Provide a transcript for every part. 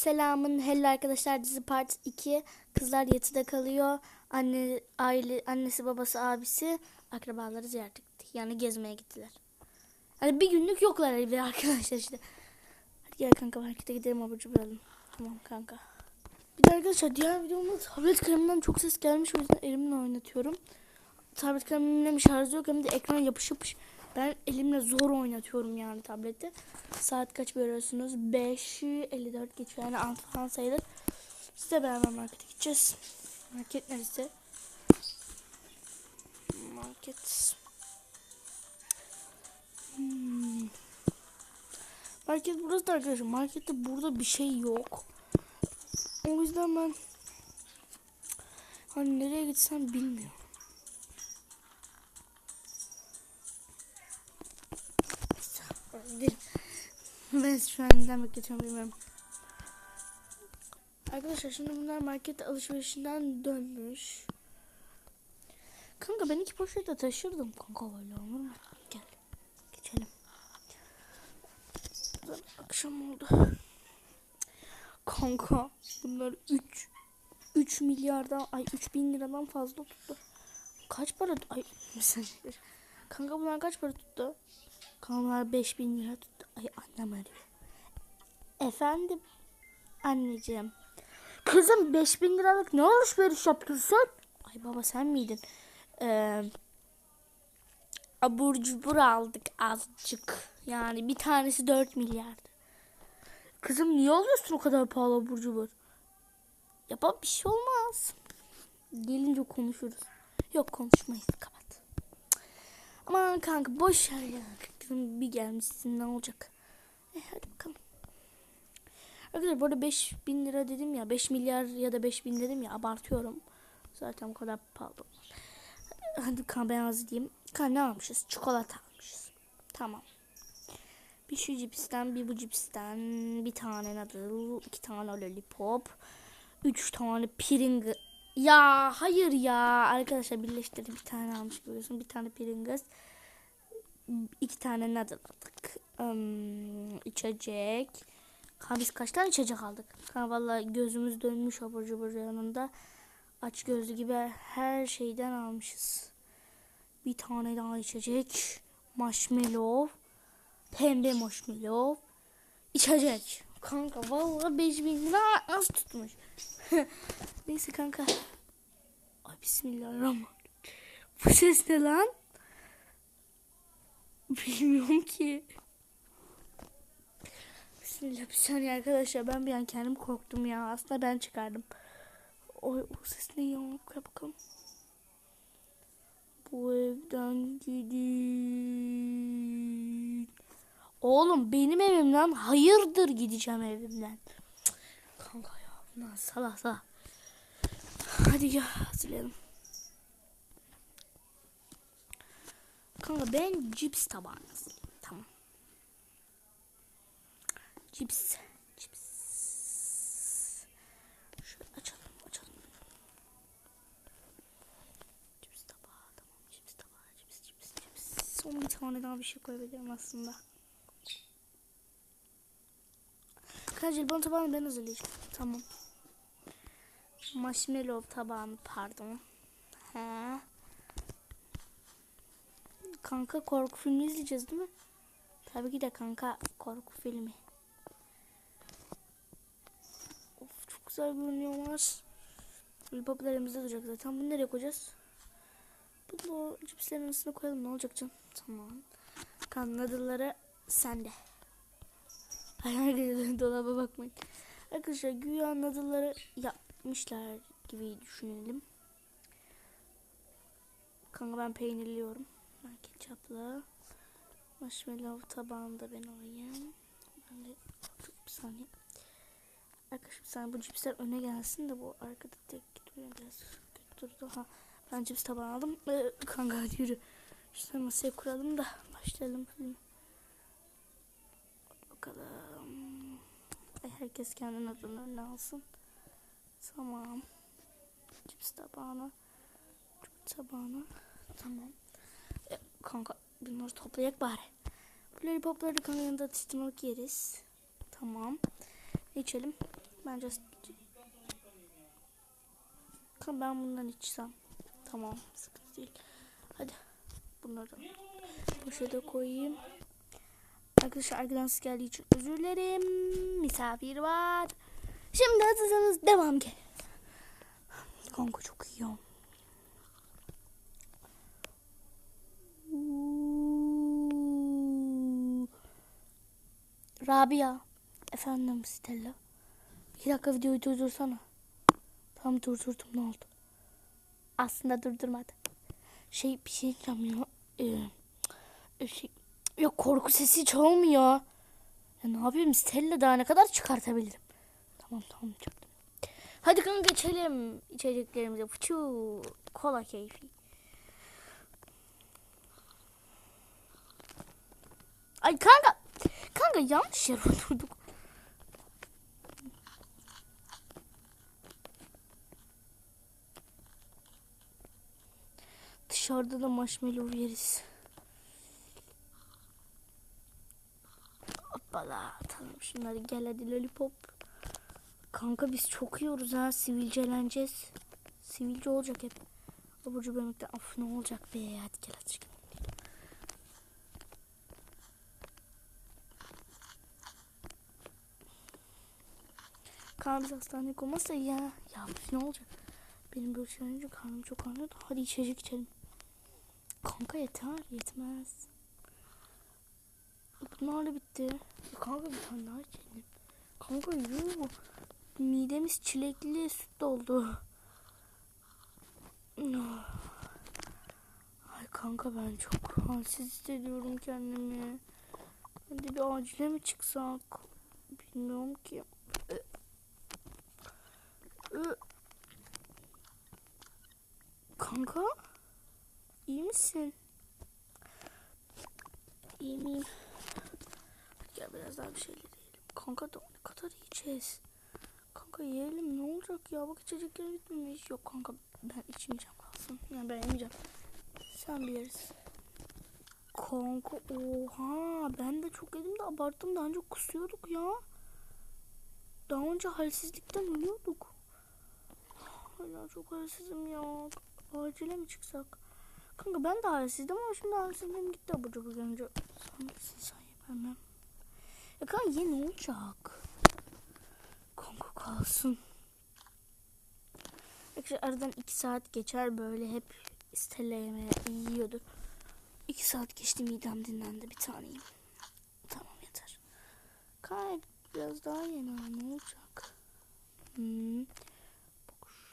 Selamın hello arkadaşlar dizi part 2 kızlar yatıda kalıyor. Anne aile annesi babası abisi akrabaları ziyaret etti. Yani gezmeye gittiler. Hani bir günlük yoklar evde arkadaşlar işte. Hadi gel kanka markete gidelim abur cubur alalım. Tamam kanka. Bir de arkadaşlar diğer videomda tablet kalemden çok ses gelmiş. O yüzden elimle oynatıyorum. Tablet kalemimle hem şarjı yok. Hem de ekran yapış yapış ben elimle zor oynatıyorum yani tablette. Saat kaç görüyorsunuz? 5.54 geçiyor yani altı falan sayılır. Size beraber markete gideceğiz. Market neresi? Market. Hmm. Market burası da arkadaşlar. Markette burada bir şey yok. O yüzden ben hani nereye gitsem bilmiyorum. Ben şu an neden bekletiyorum bilmiyorum. Arkadaşlar şimdi bunlar market alışverişinden dönmüş. Kanka ben iki poşet de taşırdım. Kanka öyle olur mu? Gel. Geçelim. Akşam oldu. Kanka bunlar 3 3 milyardan ay 3 bin liradan fazla tuttu. Kaç para? Ay mesaj. Kanka bunlar kaç para tuttu? Kanallar 5000 lira tuttu. Ay annem arıyor. Efendim anneciğim. Kızım 5000 liralık ne alışveriş yaptın sen? Ay baba sen miydin? Ee, abur cubur aldık azıcık. Yani bir tanesi 4 milyardı. Kızım niye alıyorsun o kadar pahalı abur cubur? Yapalım bir şey olmaz. Gelince konuşuruz. Yok konuşmayız kapat. Aman kanka boş ver ya. Kızım bir gelmişsin ne olacak? E hadi bakalım. Arkadaşlar bu arada 5000 lira dedim ya 5 milyar ya da 5000 dedim ya abartıyorum. Zaten bu kadar pahalı. Hadi kan ben az diyeyim. Kan ne almışız? Çikolata almışız. Tamam. Bir şu cipsten, bir bu cipsten, bir tane nadıl, iki tane lollipop, üç tane Pringles. Ya hayır ya arkadaşlar birleştirdim bir tane almış görüyorsun bir tane Pringles iki tane nadıl aldık? Um, içecek. Ha biz kaç tane içecek aldık? Ha valla gözümüz dönmüş abur cubur yanında. Aç gözlü gibi her şeyden almışız. Bir tane daha içecek. Marshmallow. Pembe marshmallow. İçecek. Kanka valla 5000 lira az tutmuş. Neyse kanka. Ay bismillahirrahmanirrahim. Bu ses ne lan? Bilmiyorum ki. Bismillah bir saniye arkadaşlar ben bir an kendim korktum ya. Aslında ben çıkardım. O, o ses ne ya? Bakalım. Bu evden gidin. Oğlum benim evimden hayırdır gideceğim evimden. Cık, Kanka ya bunlar salak salak. Hadi ya hazırlayalım. Kanka ben cips tabağı hazırlayayım. Tamam. Cips. Cips. Şöyle açalım açalım. Cips tamam. Cips tabağı cips cips cips. Son bir tane daha bir şey koyabilirim aslında. Kancıl bunu tabağını ben hazırlayacağım. Tamam. Marshmallow tabağını pardon. He. Kanka korku filmi izleyeceğiz değil mi? Tabii ki de kanka korku filmi. Of çok güzel görünüyorlar. Lollipoplar elimizde duracak zaten. Bunu nereye koyacağız? Bunu cipslerin arasına koyalım ne olacak canım? Tamam. Kan nadılları sende. Hayal dolaba bakmayın. Arkadaşlar güya nadılları yapmışlar gibi düşünelim. Kanka ben peynirliyorum. Ketçaplı. Marshmallow tabağını da ben alayım. Ben de bir saniye. Arkadaşlar sen bu cipsler öne gelsin de bu arkada tek biraz kötü durdu. Ha, ben cips tabağı aldım. Ee, kanka hadi yürü. İşte masaya kuralım da başlayalım film. Bakalım. Ay, herkes kendi adını önüne alsın. Tamam. Cips tabağını. Cips tabağını. Tamam. Kanka bunları toplayak bari. Bu lollipopları da kanka yanında atıştırmalık yeriz. Tamam. İçelim? Ben just Kanka ben bundan içsem. Tamam sıkıntı değil. Hadi bunları da poşete koyayım. Arkadaşlar arkadan ses geldiği için özür dilerim. Misafir var. Şimdi hazırsanız devam gelin. Kanka çok iyi Rabia. Efendim Stella. İki dakika videoyu durdursana. Tam durdurdum ne oldu? Aslında durdurmadı. Şey bir şey diyeceğim ya. Ee, şey, ya korku sesi hiç olmuyor. Ya ne yapayım Stella daha ne kadar çıkartabilirim? Tamam tamam çıktım. Hadi kanka geçelim içeceklerimize. Fıçı kola keyfi. Ay kanka. Kanka yanlış yere oturduk. Dışarıda da marshmallow yeriz. Hoppala atalım şunları gel hadi lollipop. Kanka biz çok yiyoruz ha sivilceleneceğiz. Sivilce olacak hep. Abucu bemekte af ne olacak be hadi gel hadi biz hastaneye konmazsa ya. Ya ne olacak? Benim böyle şey olunca karnım çok ağrıyordu. Hadi içecek içelim. Kanka yeter yetmez. Bunlar da bitti. Kanka bir tane daha içelim. Kanka yuh. Midemiz çilekli süt doldu. Ay kanka ben çok halsiz hissediyorum kendimi. Hadi bir acile mi çıksak? Bilmiyorum ki. Kanka? iyi misin? İyi miyim? Gel biraz daha bir şeyler yiyelim. Kanka da ne kadar yiyeceğiz? Kanka yiyelim ne olacak ya? Bak içecekler bitmemiş. Yok kanka ben içmeyeceğim kalsın. Yani ben yemeyeceğim. Sen bilirsin. Kanka oha ben de çok yedim de abarttım daha önce kusuyorduk ya. Daha önce halsizlikten ölüyorduk. Hala çok halsizim ya. Acile mi çıksak? Kanka ben de halsizdim ama şimdi halsizliğim gitti abur cubur görünce. Sen bilirsin sen ye ben Ya kanka ye ne olacak? Kanka kalsın. Arkadaşlar aradan iki saat geçer böyle hep Stella yemeği yiyordu. İki saat geçti midem dinlendi bir tane yiyeyim. Tamam yeter. Kanka biraz daha yeme ne olacak? Hmm.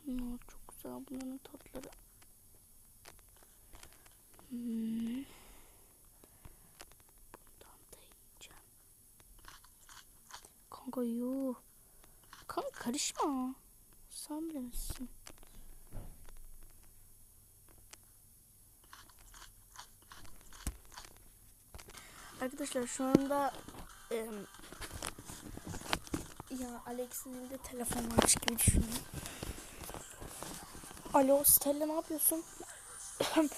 Bak şunlar çok güzel bunların tatları. Hmm. Bundan da yiyeceğim. Kanka yuh. Kanka karışma. Sen bilirsin. Arkadaşlar şu anda em, ya Alex'in elinde telefon varmış gibi düşünüyorum. Alo Stella ne yapıyorsun?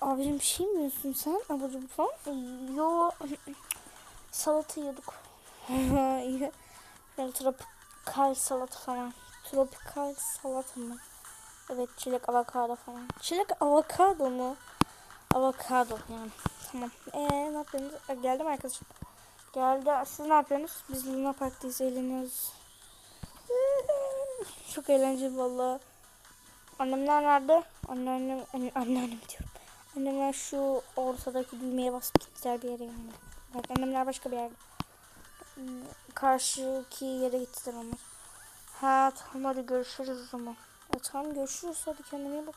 Abicim bir şey mi yiyorsun sen? Abicim falan? Yo salata yiyorduk. Yani tropikal salata falan. Tropikal salata mı? Evet çilek avokado falan. Çilek avokado mu? Avokado yani. Tamam. Eee ne yapıyorsunuz? Geldim arkadaşım. Geldi. Siz ne yapıyorsunuz? Biz Luna Park'tayız eğleniyoruz. Çok eğlenceli valla. Annemler nerede? Anneannem, anne, anneannem diyorum. Annemler şu ortadaki düğmeye basıp gittiler bir yere yani. Evet, annemler başka bir yerde. Hmm, Karşıki yere gittiler onlar. Ha tamam hadi görüşürüz o zaman. E, tamam görüşürüz hadi kendine bak.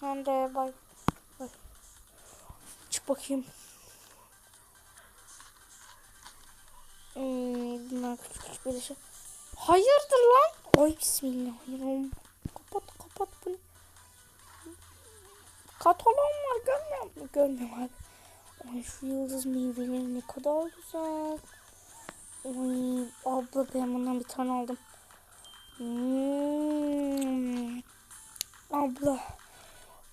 Sen de bay. bay. Çık bakayım. Hmm, bunlar küçük küçük böyle şey. Hayırdır lan? Ay bismillahirrahmanirrahim. Kapat kapat bunu. Katalon var görmüyor musun? Görmüyorum abi. Ay şu yıldız meyveleri ne kadar güzel. Ay abla ben bundan bir tane aldım. Hmm. Abla.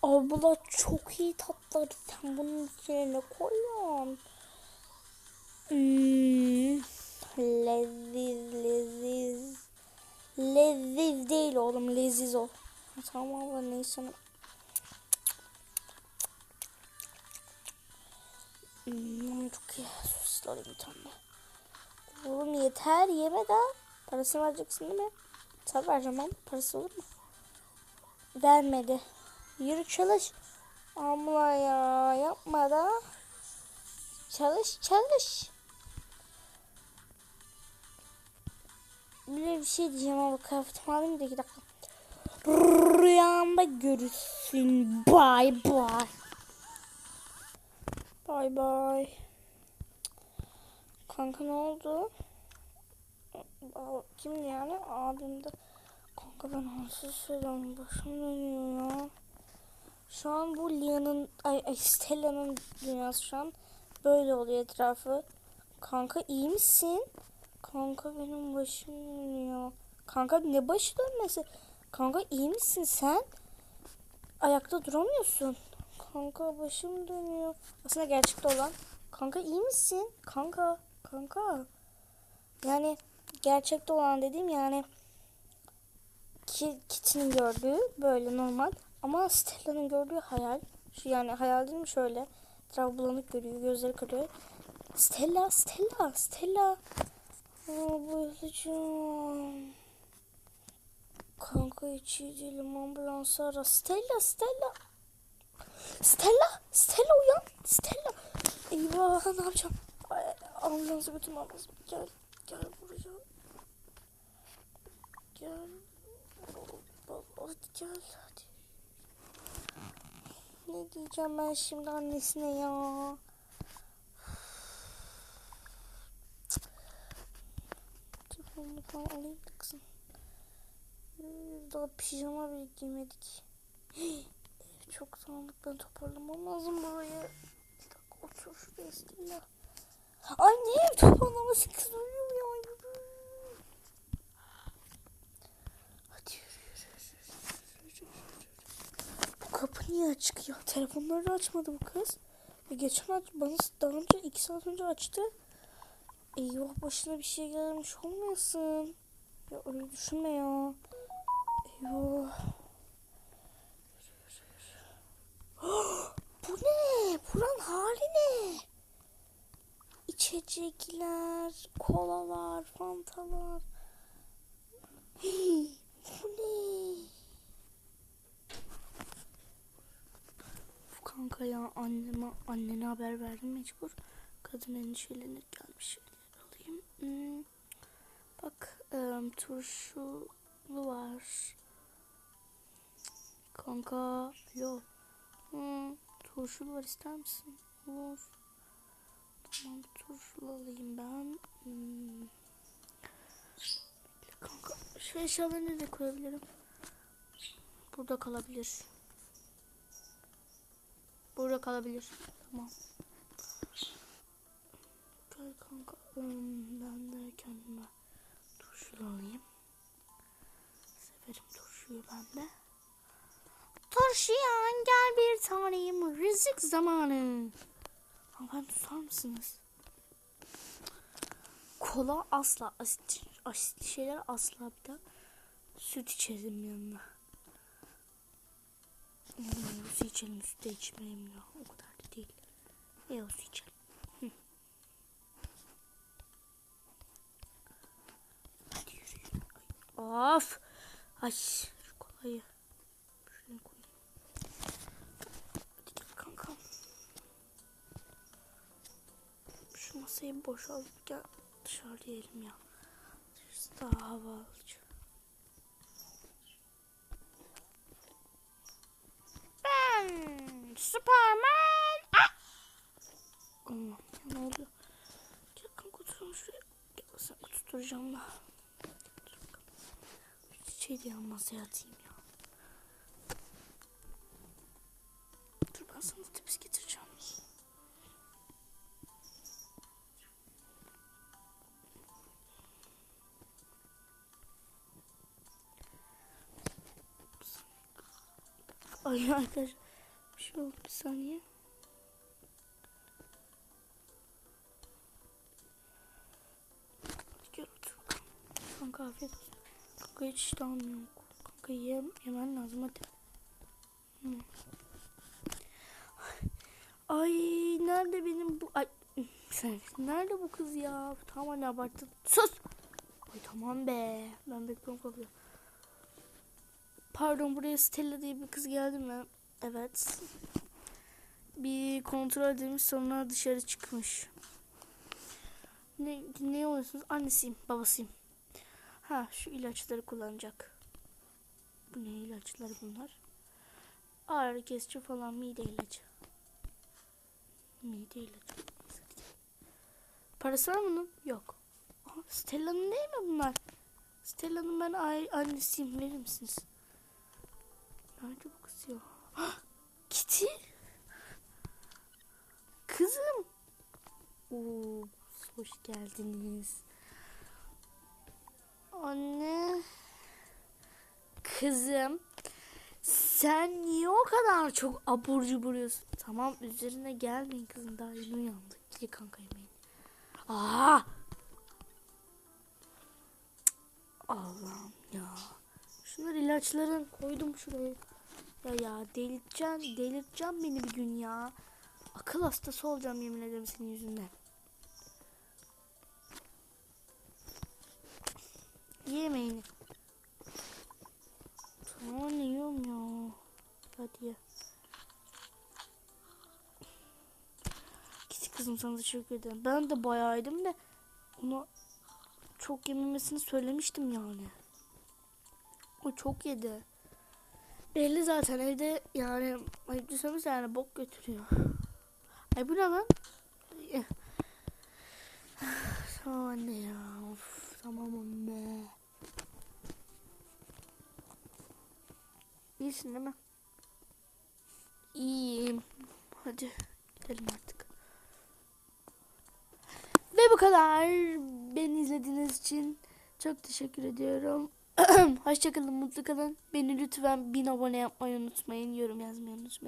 Abla çok iyi tatlar. Sen bunun üzerine koy lan. Hmm. Leziz Leziz değil oğlum. Leziz ol. Tamam da neyse. Hmm, çok iyi. Sosisli olayım bir tane. Oğlum yeter yeme daha. Parasını vereceksin değil mi? Tabi vereceğim parası olur mu? Vermedi. Yürü çalış. Abla ya yapma da. Çalış çalış. Bir bir şey diyeceğim ama kıyafetimi alayım da iki dakika. Rüyanda görürsün. Bye bye. Bye bye. Kanka ne oldu? Kimdi yani? Abim de. Kanka ben halsiz söylüyorum. Başım dönüyor ya. Şu an bu Lia'nın, ay, ay Stella'nın dünyası şu an böyle oluyor etrafı. Kanka iyi misin? Kanka benim başım dönüyor. Kanka ne başı dönmesi? Kanka iyi misin sen? Ayakta duramıyorsun. Kanka başım dönüyor. Aslında gerçekte olan. Kanka iyi misin? Kanka. Kanka. Yani gerçekte olan dediğim yani ki, Kitty'nin gördüğü böyle normal. Ama Stella'nın gördüğü hayal. Şu yani hayal değil mi şöyle. Etrafı bulanık görüyor. Gözleri kırıyor. Stella, Stella, Stella. Aa, bayılacağım. Kanka hiç iyi değilim. Ambulansı ara. Stella, Stella. Stella, Stella uyan. Stella. Eyvah ne yapacağım? Ay, ambulansı götürmem lazım. Gel, gel buraya. Gel. Hadi gel hadi. Ne diyeceğim ben şimdi annesine ya? Falan alayım kızım. Ee, Daha pijama bile giymedik. Çok ben toparlamam lazım burayı. Bir dakika otur şuraya ne ev toparlaması kız ölüyorum ya. Hadi yürü yürü yürü, yürü, yürü, yürü. Bu kapı niye açık ya? Telefonları açmadı bu kız. E geçen bana daha önce iki saat önce açtı. Eyvah başına bir şey gelmiş olmayasın. Ya öyle düşünme ya. Eyvah. Bu ne? Buranın hali ne? İçecekler, kolalar, fantalar. Bu ne? Uf, Kanka ya anneme annene haber verdim mecbur. Kadın endişelenir gelmiş. Hmm. Bak em, turşulu var. Kanka alo. Hmm, turşulu var ister misin? Olur. Tamam turşulu alayım ben. Hmm. Kanka şu eşyaları nereye koyabilirim? Burada kalabilir. Burada kalabilir. Tamam. Kanka. Ben de kendime turşulu alayım. Severim turşuyu ben de. Turşuyan gel bir taneyim. Rızık zamanı. Hanımefendi tutar mısınız? Kola asla. Asit, asitli şeyler asla bir de. Süt içerim yanına. Hmm, su içelim, süt de içmeyeyim ya. O kadar da değil. Ya su içelim. Of. Ay şu kolayı. Şuraya koyayım. Hadi kankam. Şu masayı boşalt gel dışarı yiyelim ya. Dışarısı daha hava alıcı. Ben Superman. Ah! Allah ne oluyor? Gel kanka oturalım şuraya. Gel sen tutturacağım da. Şu de yan masaya atayım ya. Dur ben sana tepsi getireceğim. Ay arkadaşlar bir şey bir saniye. Kanka afiyet olsun. Kanka hiç iştahım yok. Kanka yem, yemen lazım hadi. Hı. Ay nerede benim bu ay sen nerede bu kız ya? Tamam hadi abarttın. Sus. Ay tamam be. Ben bekliyorum kalıyor. Pardon buraya Stella diye bir kız geldi mi? Evet. Bir kontrol edilmiş sonra dışarı çıkmış. Ne, ne oluyorsunuz? Annesiyim, babasıyım. Ha şu ilaçları kullanacak. Bu ne ilaçları bunlar? Ağrı kesici falan mide ilacı. Mide ilacı. Parası var mı bunun? Yok. Stella'nın değil mi bunlar? Stella'nın ben annesiyim. Verir misiniz? Nerede bu kız ya? Ah, Kitty. Kızım. Oo, hoş geldiniz. Anne. Kızım. Sen niye o kadar çok abur cuburuyorsun? Tamam üzerine gelmeyin kızım daha yeni uyandık. Ye kanka yemeğini. Aa! Allah'ım ya. Şunlar ilaçların koydum şuraya. Ya ya delirteceksin, delirteceksin beni bir gün ya. Akıl hastası olacağım yemin ederim senin yüzünden. Yemeğini. Tamam yiyorum ya. Hadi ye. Git kızım sana teşekkür ederim. Ben de bayağı yedim de ona çok yememesini söylemiştim yani. O çok yedi. Belli zaten evde yani ayıp yani bok götürüyor. Ay bu ne lan? Eh. Tamam anne ya. Of, tamam anne. İyisin değil mi? İyiyim. Hadi gidelim artık. Ve bu kadar. Beni izlediğiniz için çok teşekkür ediyorum. Hoşçakalın, mutlu kalın. Beni lütfen bin abone yapmayı unutmayın. Yorum yazmayı unutmayın.